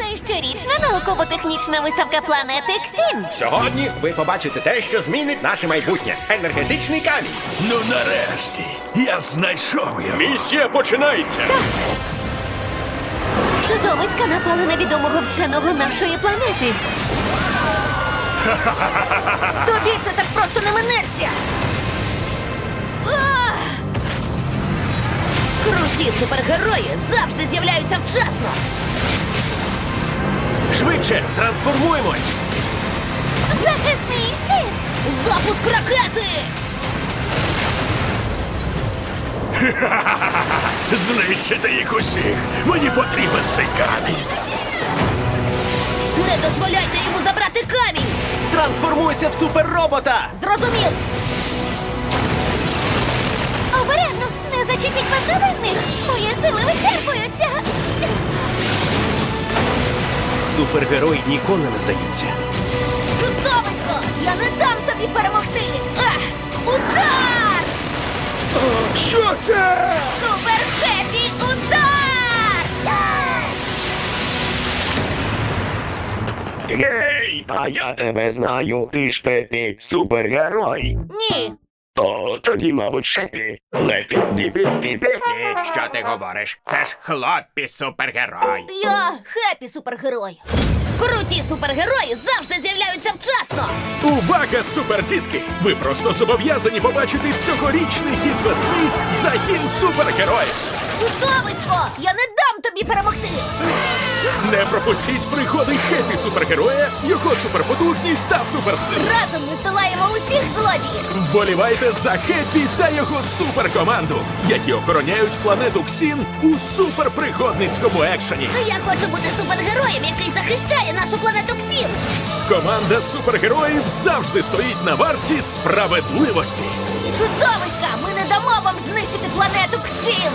Це щорічна науково-технічна виставка планети Ксін. Сьогодні ви побачите те, що змінить наше майбутнє. Енергетичний камінь. Ну нарешті, я знайшов його. Місія починається. Чудовиська напали на відомого вченого нашої планети. Тобі це так просто не минеться. А! Круті супергерої завжди з'являються вчасно. Швидше трансформуємось. Захисний щит! Запуск ракети! Знищити їх усіх. Мені потрібен цей камінь. Не дозволяйте йому забрати камінь! Трансформуйся в суперробота. Зрозумів! Супергерої ніколи не здаються. Чудовисько! Я не дам тобі перемогти! Ах! Удар! Що це? Супер хеппі удар! Гей, а я тебе знаю, ти ж Пепі, супергерой. Ні! То тоді, мабуть, Шепі. Лепі, діпі, піпі. Ні, що ти говориш? Це ж хлопці супергерой. Я хеппі супергерой! Круті супергерої завжди з'являються вчасно! Увага, супертітки! Ви просто зобов'язані побачити цьогорічний хід весни загін супергероїв. Чудовисько! Я не дам тобі перемогти! Не пропустіть пригоди хепі супергероя, його суперпотужність та суперсили. Разом ми здолаємо усіх злодіїв! Вболівайте за Хеппі та його суперкоманду, які охороняють планету Ксін у суперпригодницькому екшені. Я хочу бути супергероєм, який захищає нашу планету Ксін! Команда супергероїв завжди стоїть на варті справедливості. Чудовиська! Ми не дамо вам знищити планету Ксін!